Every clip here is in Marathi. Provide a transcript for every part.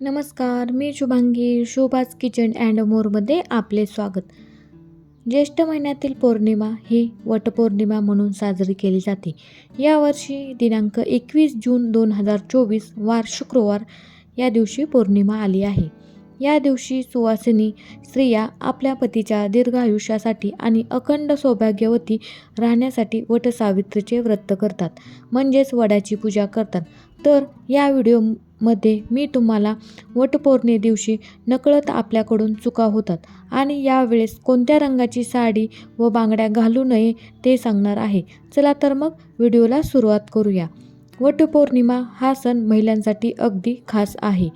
नमस्कार मी शुभांगी शोभाज किचन अँड मोरमध्ये आपले स्वागत. ज्येष्ठ महिन्यातील पौर्णिमा ही वटपौर्णिमा म्हणून साजरी केली जाते. यावर्षी दिनांक एकवीस जून दोन हजार चोवीस वार शुक्रवार या दिवशी पौर्णिमा आली आहे. या दिवशी सुवासिनी स्त्रिया आपल्या पतीच्या दीर्घायुष्यासाठी आणि अखंड सौभाग्यवती राहण्यासाठी वटसावित्रीचे व्रत करतात म्हणजेच वडाची पूजा करतात. तर या व्हिडिओ मध्ये मी तुम्हाला वटपौर्णे दिवशी नकळत आपल्याकडून चुका होतात आणि यावेळेस कोणत्या रंगाची साडी व बांगड्या घालू नये ते सांगणार आहे. चला तर मग व्हिडिओला सुरुवात करूया. वटपौर्णिमा हा सण महिलांसाठी अगदी खास आहे.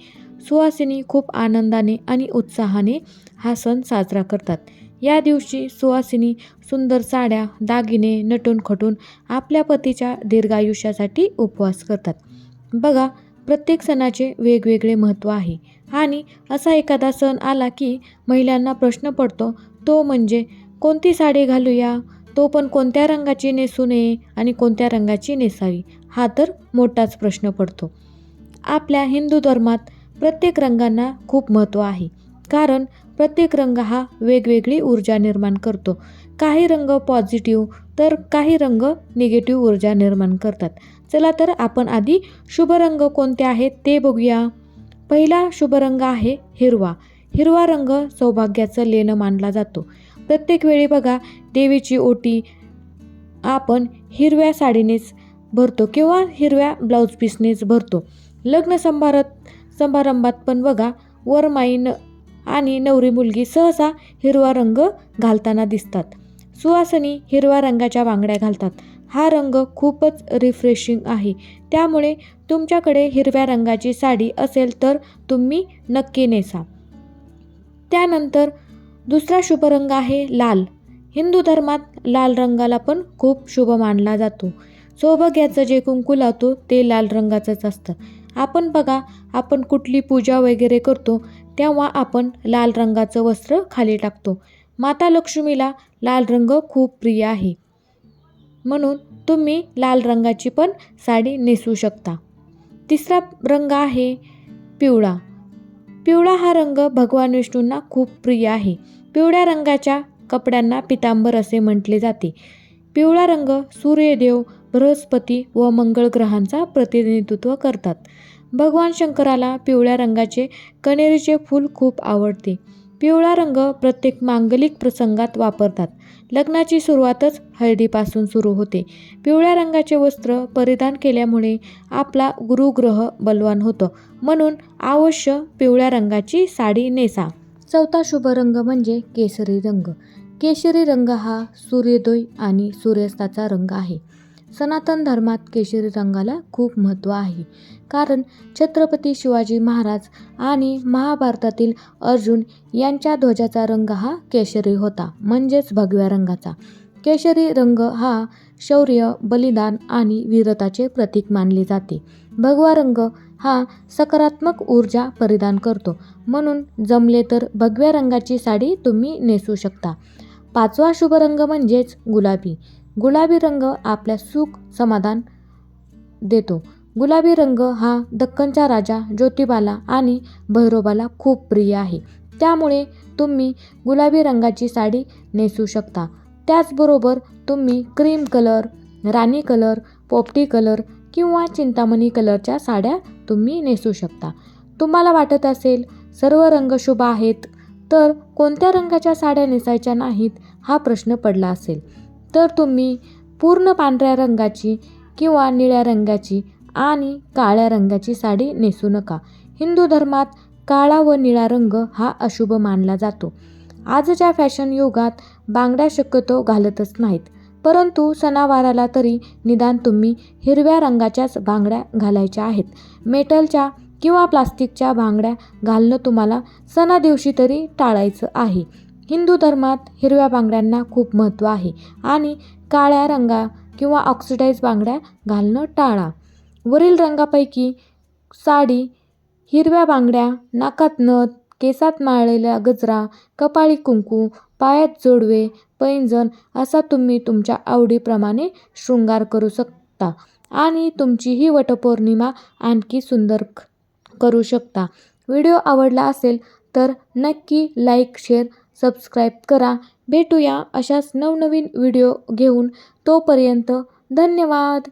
सुवासिनी खूप आनंदाने आणि उत्साहाने हा सण साजरा करतात. या दिवशी सुवासिनी सुंदर साड्या दागिने नटून खटून आपल्या पतीच्या दीर्घायुष्यासाठी उपवास करतात. बघा प्रत्येक सणाचे वेगवेगळे महत्त्व आहे. आणि असा एखादा सण आला की महिलांना प्रश्न पडतो तो म्हणजे कोणती साडी घालूया? तो पण कोणत्या रंगाची नेसू नये आणि कोणत्या रंगाची नेसावी? हा तर मोठाच प्रश्न पडतो. आपल्या हिंदू धर्मात प्रत्येक रंगांना खूप महत्त्व आहे. कारण प्रत्येक रंग हा वेगवेगळी ऊर्जा निर्माण करतो. काही रंग पॉझिटिव्ह तर काही रंग निगेटिव्ह ऊर्जा निर्माण करतात. चला तर आपण आधी शुभ रंग कोणते आहेत ते बघूया. पहिला शुभ रंग आहे हिरवा. हिरवा रंग सौभाग्याचं लेणं मानला जातो. प्रत्येक वेळी बघा देवीची ओटी आपण हिरव्या साडीनेच भरतो किंवा हिरव्या ब्लाऊज पीसनेच भरतो. लग्न समारत समारंभात पण बघा वरमाईन आणि नवरी मुलगी सहसा हिरवा रंग घालताना दिसतात. सुवासनी हिरव्या रंगाच्या बांगड्या घालतात. हा रंग खूपच रिफ्रेशिंग आहे. त्यामुळे तुमच्याकडे हिरव्या रंगाची साडी असेल तर तुम्ही नक्की नेसा. त्यानंतर दुसरा शुभ रंग आहे लाल. हिंदू धर्मात लाल रंगाला पण खूप शुभ मानला जातो. सौभाग्याचं जे कुंकू लावतो ते लाल रंगाचंच असतं. आपण बघा आपण कुठली पूजा वगैरे करतो तेव्हा आपण लाल रंगाचं वस्त्र खाली टाकतो. माता लक्ष्मीला लाल रंग खूप प्रिय आहे. म्हणून तुम्ही लाल रंगाची पण साडी नेसू शकता. तिसरा रंग आहे पिवळा. पिवळा हा रंग भगवान विष्णूंना खूप प्रिय आहे. पिवळ्या रंगाच्या कपड्यांना पितांबर असे म्हटले जाते. पिवळा रंग सूर्यदेव बृहस्पती व मंगळ ग्रहांचा प्रतिनिधित्व करतात. भगवान शंकराला पिवळ्या रंगाचे कनेरीचे फूल खूप आवडते. पिवळा रंग प्रत्येक मांगलिक प्रसंगात वापरतात. लग्नाची सुरुवातच हळदीपासून सुरू होते. पिवळ्या रंगाचे वस्त्र परिधान केल्यामुळे आपला गुरुग्रह बलवान होतो. म्हणून अवश्य पिवळ्या रंगाची साडी नेसा. चौथा शुभ रंग म्हणजे केसरी रंग. केशरी रंग हा सूर्योदय आणि सूर्यास्ताचा रंग आहे. सनातन धर्मात केशरी रंगाला खूप महत्त्व आहे. कारण छत्रपती शिवाजी महाराज आणि महाभारतातील अर्जुन यांच्या ध्वजाचा रंग हा केशरी होता म्हणजेच भगव्या रंगाचा. केशरी रंग हा शौर्य बलिदान आणि वीरताचे प्रतीक मानले जाते. भगवा रंग हा सकारात्मक ऊर्जा परिधान करतो. म्हणून जमले तर भगव्या रंगाची साडी तुम्ही नेसू शकता. पाचवा शुभ रंग म्हणजेच गुलाबी. गुलाबी रंग आपल्या सुख समाधान देतो. गुलाबी रंग हा दक्कनचा राजा ज्योतिबाला आणि भैरोबाला खूप प्रिय आहे. त्यामुळे तुम्ही गुलाबी रंगाची साडी नेसू शकता. त्याचबरोबर तुम्ही क्रीम कलर राणी कलर पोपटी कलर किंवा चिंतामणी कलरच्या साड्या तुम्ही नेसू शकता. तुम्हाला वाटत असेल सर्व रंग शुभ आहेत तर कोणत्या रंगाच्या साड्या नेसायच्या नाहीत हा प्रश्न पडला असेल. तर तुम्ही पूर्ण पांढऱ्या रंगाची किंवा निळ्या रंगाची आणि काळ्या रंगाची साडी नेसू नका. हिंदू धर्मात काळा व निळा रंग हा अशुभ मानला जातो. आजच्या फॅशन युगात बांगड्या शक्यतो घालतच नाहीत. परंतु सणावाराला तरी निदान तुम्ही हिरव्या रंगाच्याच बांगड्या घालायच्या आहेत. मेटलच्या किंवा प्लास्टिकच्या बांगड्या घालणं तुम्हाला सणादिवशी तरी टाळायचं आहे. हिंदू धर्मात हिरव्या बांगड्यांना खूप महत्त्व आहे आणि काळ्या रंगा किंवा ऑक्सिडाईज बांगड्या घालणं टाळा. वरील रंगापैकी साडी हिरव्या बांगड्या नाकात नथ केसात माळलेला गजरा कपाळी कुंकू पायात जोडवे पैंजण असा तुम्ही तुमच्या आवडीप्रमाणे शृंगार करू शकता आणि तुमची ही वटपौर्णिमा आणखी सुंदर करू शकता. व्हिडिओ आवडला असेल तर नक्की लाईक शेअर सबस्क्राईब करा. भेटूया अशाच नवनवीन व्हिडिओ घेऊन. तोपर्यंत धन्यवाद.